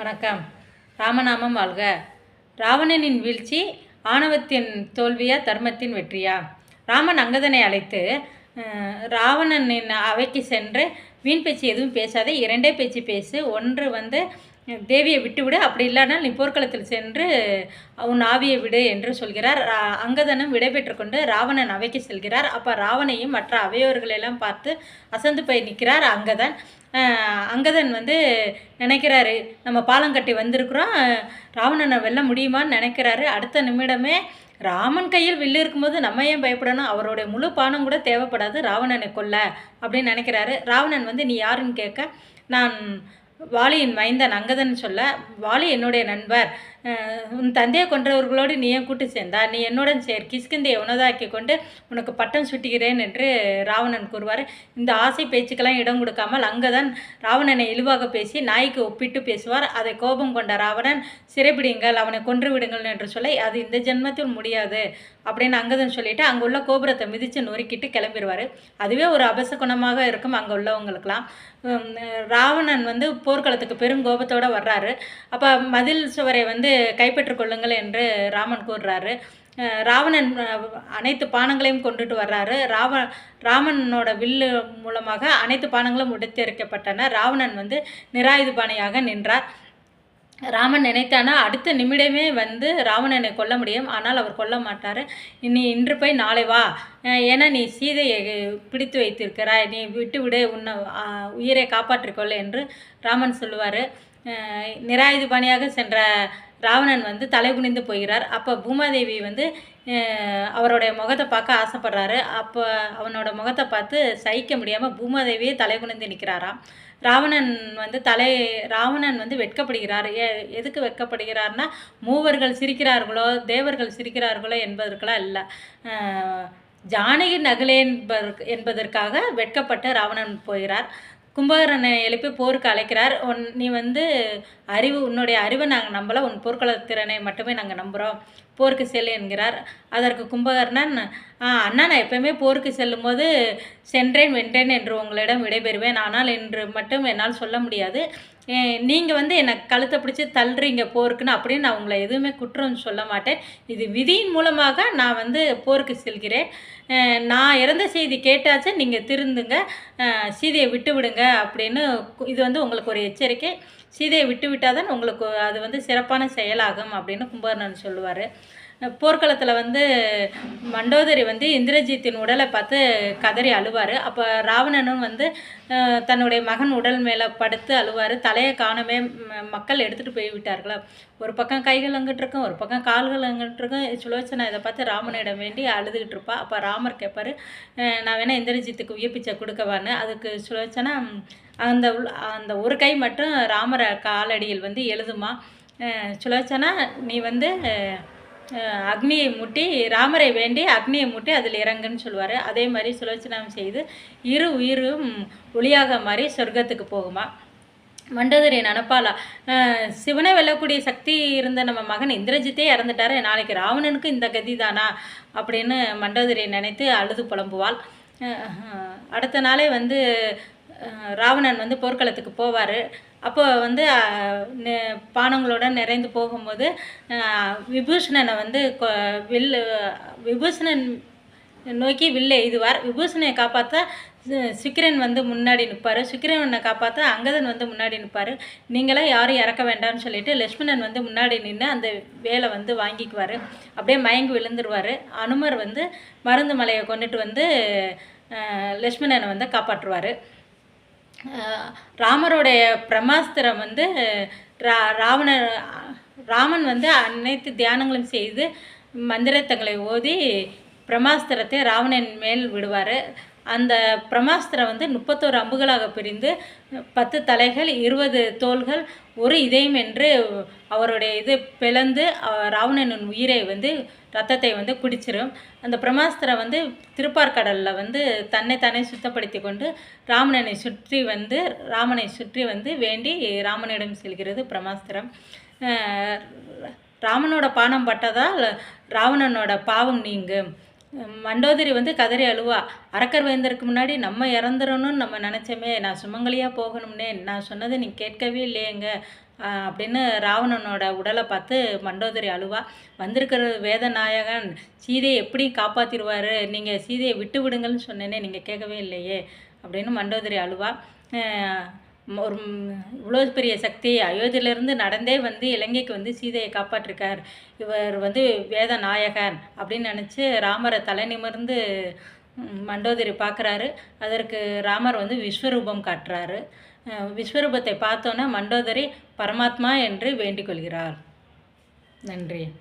வணக்கம். ராமநாமம் வாழ்க. ராவணனின் வீழ்ச்சி ஆணவத்தின் தோல்வியா தர்மத்தின் வெற்றியா? ராமன் அங்கதனை அழைத்து ராவணனின் அவைக்கு சென்று வீண் பேச்சு எதுவும் பேசாதே இரண்டே பேச்சு பேசு ஒன்று வந்து தேவியை விட்டுவிடு அப்படி இல்லைனா நீ போர்க்களத்தில் சென்று உன் ஆவியை விடு என்று சொல்கிறார். ரா- அங்கதனும் விடைபெற்று கொண்டு ராவணன் அவைக்கு செல்கிறார். அப்போ ராவணையும் மற்ற அவையோர்களெல்லாம் பார்த்து அசந்து போய் நிற்கிறார் அங்கதன். அங்கதன் வந்து நினைக்கிறாரு நம்ம பாலம் கட்டி வந்திருக்கிறோம் ராவணனை வெல்ல முடியுமான்னு நினைக்கிறாரு. அடுத்த நிமிடமே ராமன் கையில் வில்லு இருக்கும்போது நம்ம ஏன் பயப்படணும்? அவருடைய முழு பானம் கூட தேவைப்படாது ராவணனை கொல்ல அப்படின்னு நினைக்கிறாரு. ராவணன் வந்து நீ யாருன்னு கேட்க நான் வாலியின் மைந்தன் அங்கதன் சொல்ல வாலி என்னுடைய நண்பர். உன் தந்தையை கொன்றவர்களோடு நீ ஏன் கூட்டு சேர்ந்தா நீ என்னுடன் சேர். கிஷ்கிந்தையை உனதாக்கி கொண்டு உனக்கு பட்டம் சுட்டுகிறேன் என்று ராவணன் கூறுவார். இந்த ஆசை பேச்சுக்கெல்லாம் இடம் கொடுக்காமல் அங்கதான் ராவணனை இழிவாக பேசி நாய்க்கு ஒப்பிட்டு பேசுவார். அதை கோபம் கொண்ட ராவணன் சிறைபிடிங்கள் அவனை கொன்று விடுங்கள் என்று சொல்லி அது இந்த ஜென்மத்தில் முடியாது அப்படின்னு அங்கதன் சொல்லிட்டு அங்கே உள்ள கோபுரத்தை மிதித்து நொறுக்கிட்டு கிளம்பிடுவார் அதுவே ஒரு அபசகுணமாக இருக்கும் அங்கே உள்ளவங்களுக்கெல்லாம். ராவணன் வந்து போர்க்களத்துக்கு பெரும் கோபத்தோடு வர்றாரு. அப்போ மதில் சுவரை வந்து கைப்பற்றிக் கைப்பற்றிக்கொள்ளுங்கள் என்று ராமன் கூறுறாரு. ராவணன் அனைத்து பானங்களையும் கொண்டுட்டு வர்றாரு. ராவ ராமனோட வில்லு மூலமாக அனைத்து பானங்களும் உடைத்தெரிக்கப்பட்டன. ராவணன் வந்து நிராயுதபாணியாக நின்றார். ராமன் நினைத்தானா அடுத்த நிமிடமே வந்து ராவணனை கொல்ல முடியும். ஆனால் அவர் கொல்ல மாட்டார். நீ இன்று போய் நாளை வா. ஏன்னா நீ சீதையை பிடித்து வைத்திருக்கிறாய். நீ விட்டு விடு உன்னை உயிரை காப்பாற்றிக்கொள்ள என்று ராமன் சொல்லுவார். நிராயுதபாணியாக சென்ற ராவணன் வந்து தலை குனிந்து போகிறார். அப்போ பூமாதேவி வந்து அவருடைய முகத்தை பார்க்க ஆசைப்படுறாரு. அப்போ அவனோட முகத்தை பார்த்து சகிக்க முடியாமல் பூமாதேவியே தலை குனிந்து நிற்கிறாராம். ராவணன் வந்து தலை ராவணன் வந்து வெட்கப்படுகிறார். ஏ எதுக்கு வெட்கப்படுகிறார்னா மூவர்கள் சிரிக்கிறார்களோ தேவர்கள் சிரிக்கிறார்களோ என்பதற்கெல்லாம் இல்லை. ஜானகி நகலே என்பதற்கு என்பதற்காக வெட்கப்பட்ட ராவணன் போகிறார். கும்பகரனை எழுப்பி போருக்கு அழைக்கிறார். உன் நீ வந்து அறிவு உன்னுடைய அறிவை நாங்கள் நம்பலை. உன் போர்க்கள திறனை மட்டுமே நாங்கள் நம்புகிறோம் போருக்கு செல் என்கிறார். அதற்கு கும்பகர்ணன் அண்ணா நான் எப்பயுமே போருக்கு செல்லும்போது சென்றேன் வென்றேன் என்று உங்களிடம் விடைபெறுவேன். ஆனால் இன்று மட்டும் என்னால் சொல்ல முடியாது. நீங்கள் வந்து என்னை கழுத்தை பிடிச்சி தள்ளுறீங்க போருக்குன்னு அப்படின்னு நான் உங்களை எதுவுமே குற்றம் சொல்ல மாட்டேன். இது விதியின் மூலமாக நான் வந்து போருக்கு செல்கிறேன். நான் இறந்த செய்தி கேட்டாச்சும் நீங்கள் திருந்துங்க. சீதையை விட்டு விடுங்க அப்படின்னு இது வந்து உங்களுக்கு ஒரு எச்சரிக்கை. சீதையை விட்டு விட்டால் தான் உங்களுக்கு அது வந்து சிறப்பான செயலாகும் அப்படின்னு கும்பகர்ணன் சொல்லுவார். போர்க்களத்தில் வந்து மண்டோதரி வந்து இந்திரஜித்தின் உடலை பார்த்து கதறி அழுவார். அப்போ ராவணனும் வந்து தன்னுடைய மகன் உடல் மேலே படுத்து அழுவார். தலையை காணமே ம- மக்கள் எடுத்துகிட்டு போய் விட்டார்களா? ஒரு பக்கம் கைகள் அங்கிட்டு இருக்கும் ஒரு பக்கம் கால்கள் அங்கிட்டு இருக்கும். சுலோச்சனா இதை பார்த்து ராமனிடம் வேண்டி அழுதுகிட்டு இருப்பா. அப்போ ராமர் கேட்பார் நான் வேணா இந்திரஜித்துக்கு உயிர்ப்பிச்சை கொடுக்கவான்னு. அதுக்கு சுலோச்சனா அந்த உள்- அந்த ஒரு கை மட்டும் ராமரை காலடியில் வந்து எழுதுமா? சுலோச்சனா நீ வந்து அக்னியை மூட்டி ராமரை வேண்டி அக்னியை மூட்டி அதில் இறங்குன்னு சொல்லுவார். அதே மாதிரி சுலோச்சனம் செய்து இரு உயிரும் ஒளியாக மாறி சொர்க்கத்துக்கு போகுமா? மண்டோதரி நினப்பாளா? சிவனை வெல்லக்கூடிய சக்தி இருந்த நம்ம மகன் இந்திரஜித்தே இறந்துட்டாரு. நாளைக்கு ராவணனுக்கு இந்த கதி தானா அப்படின்னு மண்டோதரி நினைத்து அழுது புலம்புவாள். அடுத்த நாளே வந்து ராவணன் வந்து போர்க்களத்துக்கு போவார். அப்போ வந்து நெ- பானங்களோட நிறைந்து போகும்போது விபூஷணனை வந்து கொ- வில்லு விபூஷணன் நோக்கி வில்லை எய்துவார். விபூஷணனை காப்பாற்ற சுக்கிரன் வந்து முன்னாடி நிற்பார். சுக்கிரனை காப்பாற்ற அங்கதன் வந்து முன்னாடி நிற்பார். நீங்களே யாரும் இறக்க வேண்டாம்னு சொல்லிட்டு லக்ஷ்மணன் வந்து முன்னாடி நின்று அந்த வேலை வந்து வாங்கிக்குவார். அப்படியே மயங்கி விழுந்துருவார். அனுமர் வந்து மருந்து மலையை கொண்டுட்டு வந்து லக்ஷ்மணனை வந்து காப்பாற்றுவார். ராமருடைய பிரம்மாஸ்திரம் வந்து ரா ராவண ராமன் வந்து அனைத்து தியானங்களும் செய்து மந்திரத்தங்களை ஓதி பிரம்மாஸ்திரத்தை ராவணன் மேல் விடுவார். அந்த பிரம்மாஸ்திரம் வந்து முப்பத்தோரு அம்புகளாக பிரிந்து பத்து தலைகள் இருபது தோள்கள் ஒரு இதயம் என்று அவருடைய இது பிளந்து ராவணனின் உயிரை வந்து ரத்தத்தை வந்து குடிச்சிரும். அந்த பிரம்மாஸ்திரம் வந்து திருப்பார்கடலில் வந்து தன்னை தானே சுத்தப்படுத்தி கொண்டு ராமணனை சுற்றி வந்து ராமனை சுற்றி வந்து வேண்டி ராமனிடம் செல்கிறது பிரம்மாஸ்திரம் ராமனோட பானம் பட்டதால் ராவணனோட பாவம் நீங்கும். மண்டோதரி வந்து கதறி அழுவா. அரக்கர் வேந்தருக்கு முன்னாடி நம்ம இறந்துடணும்னு நம்ம நினச்சோமே நான் சுமங்கலியாக போகணும்னே நான் சொன்னதை நீ கேட்கவே இல்லையேங்க அப்படின்னு ராவணனோட உடலை பார்த்து மண்டோதரி அழுவா. வந்திருக்கிற வேதநாயகன் சீதையை எப்படி காப்பாற்றிடுவார் நீங்கள் சீதையை விட்டு விடுங்கள்னு சொன்னேனே நீங்கள் கேட்கவே இல்லையே அப்படின்னு மண்டோதரி அழுவா. ஒரு இவ்வளோ பெரிய சக்தி. அயோத்தியிலேருந்து நடந்தே வந்து இலங்கைக்கு வந்து சீதையை காப்பாற்றிருக்கார். இவர் வந்து வேத நாயகன் அப்படின்னு நினச்சி ராமரை தலை நிமிர்ந்து மண்டோதரி பார்க்குறாரு. அதற்கு ராமர் வந்து விஸ்வரூபம் காட்டுறாரு. விஸ்வரூபத்தை பார்த்தோன்னே மண்டோதரி பரமாத்மா என்று வேண்டிக் கொள்கிறார். நன்றி.